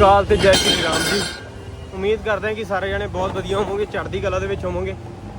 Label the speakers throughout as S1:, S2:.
S1: ਅਕਾਲ ਤੇ ਜੈ ਸ਼੍ਰੀ ਰਾਮ ਜੀ। ਉਮੀਦ ਕਰਦੇ ਹਾਂ ਕਿ ਸਾਰੇ ਜਣੇ ਬਹੁਤ ਵਧੀਆ ਹੋਵੋਗੇ, ਚੜ੍ਹਦੀ ਕਲਾ ਦੇ ਵਿੱਚ ਹੋਵੋਗੇ।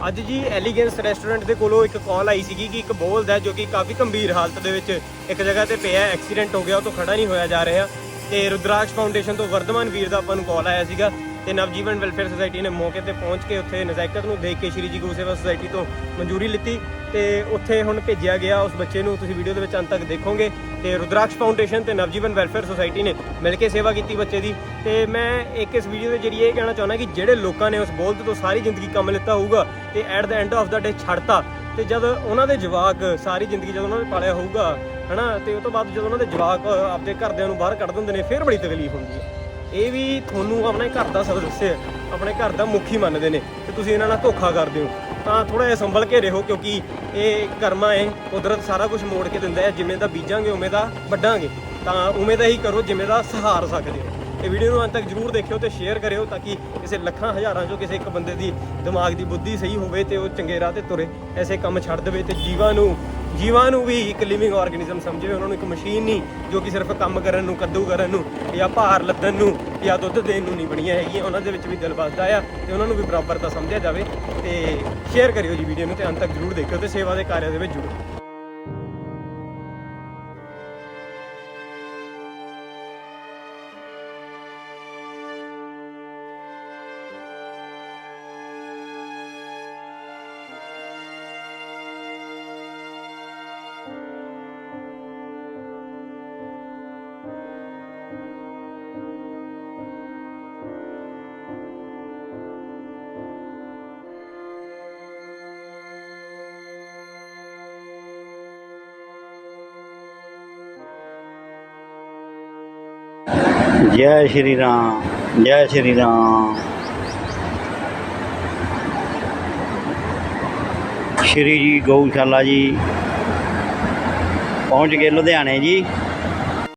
S1: ਅੱਜ ਜੀ ਐਲੀਗੈਂਸ ਰੈਸਟੋਰੈਂਟ ਦੇ ਕੋਲੋਂ ਇੱਕ ਕਾਲ ਆਈ ਸੀਗੀ ਕਿ ਇੱਕ ਬੋਲਦ ਹੈ ਜੋ ਕਿ ਕਾਫੀ ਗੰਭੀਰ ਹਾਲਤ ਦੇ ਵਿੱਚ ਇੱਕ ਜਗ੍ਹਾ ਤੇ ਪਿਆ ਐਕਸੀਡੈਂਟ ਹੋ ਗਿਆ, ਉਹ ਤੋਂ ਖੜਾ ਨਹੀਂ ਹੋਇਆ ਜਾ ਰਿਹਾ। ਤੇ ਰੁਦਰਾਕਸ਼ ਫਾਊਂਡੇਸ਼ਨ ਤੋਂ ਵਰਧਮਾਨ ਵੀਰ ਦਾ ਆਪਾਂ ਨੂੰ ਕਾਲ ਆਇਆ ਸੀਗਾ। ਤੇ ਨਵਜੀਵਨ ਵੈਲਫੇਅਰ ਸੁਸਾਇਟੀ ਨੇ ਮੌਕੇ ਤੇ ਪਹੁੰਚ ਕੇ ਉੱਥੇ ਨਜ਼ਾਇਕਤ ਨੂੰ ਦੇਖ ਕੇ ਸ਼੍ਰੀ ਜੀ ਗੁਰੂ ਸੇਵਾ ਸੁਸਾਇਟੀ ਤੋਂ ਮਨਜ਼ੂਰੀ ਲਿੱਤੀ ਤੇ ਉੱਥੇ ਹੁਣ ਭੇਜਿਆ ਗਿਆ। ਉਸ ਬੱਚੇ ਨੂੰ ਤੁਸੀਂ ਵੀਡੀਓ ਦੇ ਵਿੱਚ ਅੰਤ ਤੱਕ ਦੇਖੋਗੇ ਤੇ ਰੁਦਰਾਕਸ਼ ਫਾਊਂਡੇਸ਼ਨ ਤੇ ਨਵਜੀਵਨ ਵੈਲਫੇਅਰ ਸੁਸਾਇਟੀ ਨੇ ਮਿਲ ਕੇ ਸੇਵਾ ਕੀਤੀ ਬੱਚੇ ਦੀ। ਤੇ ਮੈਂ ਇੱਕ ਇਸ ਵੀਡੀਓ ਦੇ ਜਰੀਏ ਇਹ ਕਹਿਣਾ ਚਾਹੁੰਦਾ ਕਿ ਜਿਹੜੇ ਲੋਕਾਂ ਨੇ ਉਸ ਬੋਲਦ ਤੋਂ ਸਾਰੀ ਜ਼ਿੰਦਗੀ ਕੰਮ ਲਿੱਤਾ ਹੋਊਗਾ ਤੇ at the end of the day ਛੱਡਤਾ ਤੇ ਜਦ ਉਹਨਾਂ ਦੇ ਜਵਾਕ ਸਾਰੀ ਜ਼ਿੰਦਗੀ ਜਦੋਂ ਉਹਨਾਂ ਨੇ ਪਾਲਿਆ ਹੋਊਗਾ, ਹਨਾ, ਤੇ ਉਹ ਤੋਂ ਬਾਅਦ ਜਦੋਂ ਉਹਨਾਂ ਦੇ ਜਵਾਕ ਆਪਦੇ ਘਰਦਿਆਂ ਨੂੰ ਬਾਹਰ ਕੱਢ ਦਿੰਦੇ ਨੇ, ਫਿਰ ਬੜੀ ਤਕਲੀਫ ਹੁੰਦੀ ਹੈ। ਇਹ ਵੀ ਤੁਹਾਨੂੰ ਆਪਣੇ ਘਰ ਦਾ ਸਦੱਸਿਆ ਆਪਣੇ ਘਰ ਦਾ ਮੁਖੀ ਮੰਨਦੇ ਨੇ ਤੇ ਤੁਸੀਂ ਇਹਨਾਂ ਨਾਲ ਧੋਖਾ ਕਰਦੇ ਹੋ। ਤਾਂ ਥੋੜਾ ਜਿਹਾ ਸੰਭਲ ਕੇ ਰਹੋ ਕਿਉਂਕਿ ਇਹ ਕਰਮਾ ਹੈ ਕੁਦਰਤ ਸਾਰਾ ਕੁਝ ਮੋੜ ਕੇ ਦਿੰਦਾ ਹੈ, ਜਿਵੇਂ ਦਾ ਬੀਜਾਂਗੇ ਉਵੇਂ ਦਾ ਵੱਢਾਂਗੇ। ਤਾਂ ਉਵੇਂ ਦਾ ਹੀ ਕਰੋ, ਜਿਵੇਂ ਦਾ ਸਹਾਰ ਸਕਦੇ ਹੋ। ਇਹ ਵੀਡੀਓ ਨੂੰ ਅੰਤ ਤੱਕ ਜਰੂਰ ਦੇਖਿਓ ਤੇ ਸ਼ੇਅਰ ਕਰਿਓ ਤਾਂ ਕਿ ਕਿਸੇ ਲੱਖਾਂ ਹਜ਼ਾਰਾਂ ਚੋਂ ਕਿਸੇ ਇੱਕ ਬੰਦੇ ਦੀ ਦਿਮਾਗ ਦੀ ਬੁੱਧੀ ਸਹੀ ਹੋਵੇ ਤੇ ਉਹ ਚੰਗੇ ਰਾਹ ਤੇ ਤੁਰੇ, ਐਸੇ ਕੰਮ ਛੱਡ ਦੇਵੇ ਤੇ ਜੀਵਾਂ ਨੂੰ ਜੀਵਾਂ ਨੂੰ ਵੀ ਇੱਕ ਲਿਵਿੰਗ ਆਰਗੇਨਿਜ਼ਮ ਸਮਝੇ, ਉਹਨਾਂ ਨੂੰ ਇੱਕ ਮਸ਼ੀਨ ਨਹੀਂ ਜੋ ਕਿ ਸਿਰਫ ਕੰਮ ਕਰਨ ਨੂੰ, ਕੱਦੂ ਕਰਨ ਨੂੰ ਜਾਂ ਭਾਰ ਲੱਦਣ ਨੂੰ ਜਾਂ ਦੁੱਧ ਦੇਣ ਨੂੰ ਨਹੀਂ ਬਣੀਆਂ ਹੈਗੀਆਂ। ਉਹਨਾਂ ਦੇ ਵਿੱਚ ਵੀ ਦਿਲ ਵੱਸਦਾ ਆ ਤੇ ਉਹਨਾਂ ਨੂੰ ਵੀ ਬਰਾਬਰ ਦਾ ਸਮਝਿਆ ਜਾਵੇ ਤੇ ਸ਼ੇਅਰ ਕਰਿਓ ਜੀ ਵੀਡੀਓ ਨੂੰ ਤੇ ਅੰਤ ਤੱਕ ਜਰੂਰ ਦੇਖਿਓ ਤੇ ਸੇਵਾ ਦੇ ਕਾਰਿਆਂ ਦੇ ਵਿੱਚ ਜੁੜੋ।
S2: ਜੈ ਸ਼੍ਰੀ ਰਾਮ ਜੈ ਸ਼੍ਰੀ ਰਾਮ। ਸ਼੍ਰੀ ਜੀ ਗਊਸ਼ਾਲਾ ਜੀ ਪਹੁੰਚ ਗਏ ਲੁਧਿਆਣੇ ਜੀ।